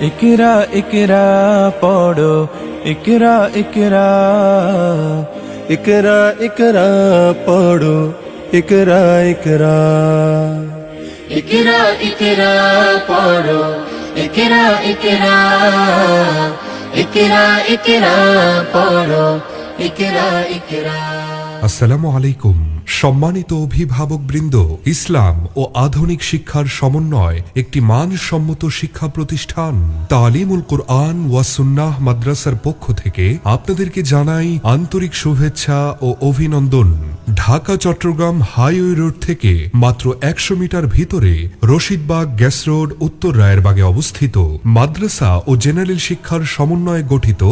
একরা একরা পড়ো। একরা একরা একরা একরা পড়ো। একরা একরা একরা একরা পড়ো। একরা একরা একরা একরা পড়ো। একরা একরা আসসালামু আলাইকুম। সম্মানিত অভিভাবকবৃন্দ, ইসলাম ও আধুনিক শিক্ষার সমন্বয় একটি মানসম্মত শিক্ষা প্রতিষ্ঠান। তালিমুল কোরআন ওয়া সুন্নাহ মাদ্রাসার পক্ষ থেকে আপনাদেরকে জানাই আন্তরিক শুভেচ্ছা ও অভিনন্দন। ঢাকা, চট্টগ্রাম হাইওয়ে রোড থেকে মাত্র একশো মিটার ভিতরে রশিদবাগ গ্যাস রোড, উত্তর রায়েরবাগে অবস্থিত মাদ্রাসা ও জেনারেল শিক্ষার সমন্বয়ে গঠিত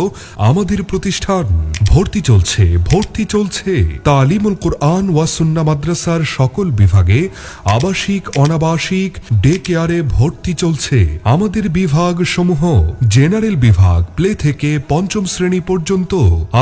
আমাদের প্রতিষ্ঠান। ভর্তি চলছে ভর্তি চলছে তালিমুল কোরআন ওয়াসুন্না মাদ্রাসার সকল বিভাগে আবাসিক, অনাবাসিক ডে কেয়ারে ভর্তি চলছে। আমাদের বিভাগ সমূহ জেনারেল বিভাগ, প্লে থেকে পঞ্চম শ্রেণি পর্যন্ত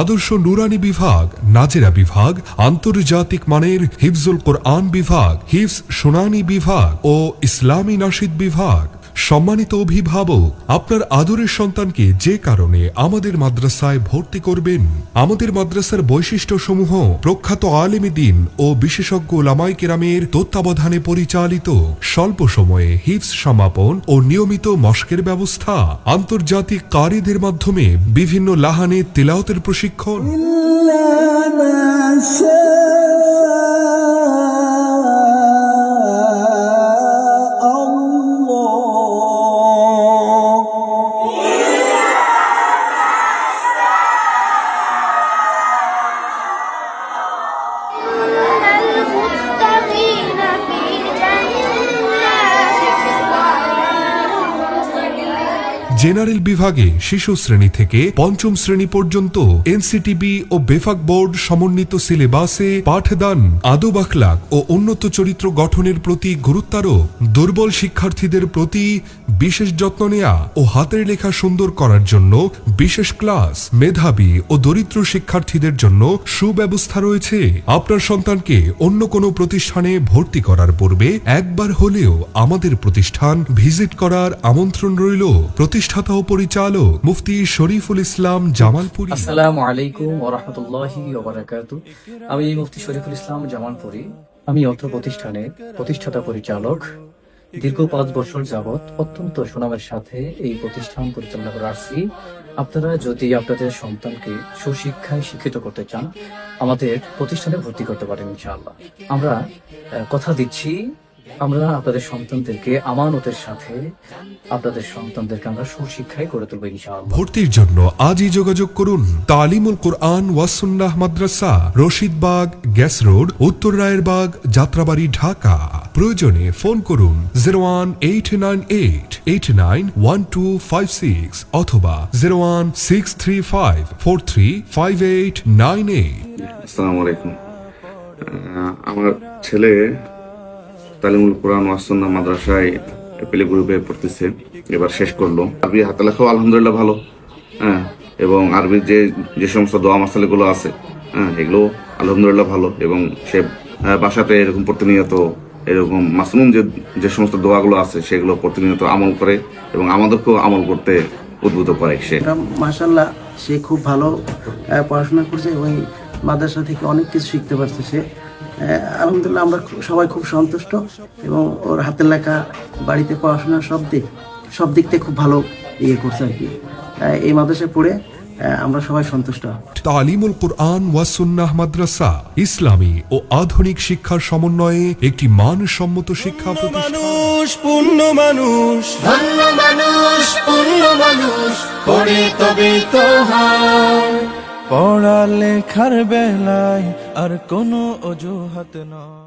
আদর্শ নুরানি বিভাগ, নাজেরা বিভাগ, আন্তর্জাতিক মানের হিফজুল কোরআন বিভাগ, হিফজ সোনানি বিভাগ ও ইসলামী নাসিদ বিভাগ। সম্মানিত অভিভাবক, আপনার আদরের সন্তানকে যে কারণে আমাদের মাদ্রাসায় ভর্তি করবেন? আমাদের মাদ্রাসার বৈশিষ্ট্যসমূহ প্রখ্যাত আলেমী দিন ও বিশেষজ্ঞ লামাই কেরামের তত্ত্বাবধানে পরিচালিত। স্বল্প সময়ে হিফস সমাপন ও নিয়মিত মস্কের ব্যবস্থা। আন্তর্জাতিক কারীদের মাধ্যমে বিভিন্ন লাহানে তেলাওতের প্রশিক্ষণ। Amém. জেনারেল বিভাগে শিশু শ্রেণি থেকে পঞ্চম শ্রেণি পর্যন্ত এনসিটিবি ও বেফাক বোর্ড সমন্বিত সিলেবাসে পাঠদান, আদব আখলাক ও উন্নত চরিত্র গঠনের প্রতি গুরুত্বারোপ দুর্বল শিক্ষার্থীদের প্রতি বিশেষ যত্ন নেয়া ও হাতের লেখা সুন্দর করার জন্য বিশেষ ক্লাস, মেধাবী ও দরিদ্র শিক্ষার্থীদের জন্য সুব্যবস্থা রয়েছে। আপনার সন্তানকে অন্য কোনো প্রতিষ্ঠানে ভর্তি করার পূর্বে একবার হলেও আমাদের প্রতিষ্ঠান ভিজিট করার আমন্ত্রণ রইল। প্রতিষ্ঠাতা ও পরিচালক মুফতি শরীফুল ইসলাম জামালপুরি। আসসালামু আলাইকুম ওরহামতুল্লাহি ওবারাকাতু আমি মুফতি শরীফুল ইসলাম জামানপুরি আমি অর্থ প্রতিষ্ঠানের প্রতিষ্ঠাতা পরিচালক। দীর্ঘ পাঁচ বছর যাবৎ অত্যন্ত সুনামের সাথে এই প্রতিষ্ঠান পরিচালনা করে আসছি। আপনারা যদি আপনাদের সন্তানকে সুশিক্ষায় শিক্ষিত করতে চান, আমাদের প্রতিষ্ঠানে ভর্তি করতে পারেন ইনশাআল্লাহ। আমরা কথা দিচ্ছি আমরা আপনাদের সন্তানদেরকে আমানতের সাথে আপনাদের সন্তানদেরকে আমরা সুশিক্ষায় করে তুলবো ইনশাআল্লাহ। ভর্তির জন্য আজই যোগাযোগ করুন তালিমুল কোরআন ওয়াসুন্নাহ মাদ্রাসা রশিদবাগ গ্যাস রোড উত্তর রায়েরবাগ যাত্রাবাড়ি ঢাকা। প্রয়োজনে ফোন করুন zero one eight nine eight eight nine one two five six অথবা zero one six three five four three five eight nine eight. আসসালামু আলাইকুম। আমার ছেলে তালিমুল কোরআন ওয়াসন্না মাদ্রাসায় পেলে গ্রুপে পড়তেছে। এবার শেষ করল। আরবি হাতে লেখাও আলহামদুলিল্লাহ ভালো হ্যাঁ এবং আরবির যে যে সমস্ত দোয়া মাসালেগুলো আছে হ্যাঁ এগুলো আলহামদুলিল্লাহ ভালো, এবং সে বাসাতে এরকম প্রতিনিয়ত এরকম মাসনুম যে যে সমস্ত দোয়াগুলো আছে, সেগুলো প্রতিনিয়ত আমল করে এবং আমাদেরকেও আমল করতে উদ্বুদ্ধ করে সে। মাসাল্লাহ সে খুব ভালো পড়াশোনা করছে এবং মাদ্রাসা থেকে অনেক কিছু শিখতে পারছে সে। আলহামদুলিল্লাহ আমরা সবাই খুব সন্তুষ্ট এবং ওর হাতের লেখা বাড়িতে পড়াশোনা সব দিক সব দিক থেকে খুব ভালো ইয়ে করছে আর কি। এই মাদ্রাসায় পড়ে আমরা সবাই সন্তুষ্ট। তালিমুল কোরআন ওয়াসুন্নাহ মাদ্রাসা ইসলামী ও আধুনিক শিক্ষার সমন্বয়ে একটি মানসম্মত শিক্ষা প্রতিষ্ঠান। মানুষ পূর্ণ মানুষ। ধন্য মানুষ পূর্ণ মানুষ পড়ে তবে তো হয় পড়ালেখার বেলায় আর কোনো অজুহাত নয়।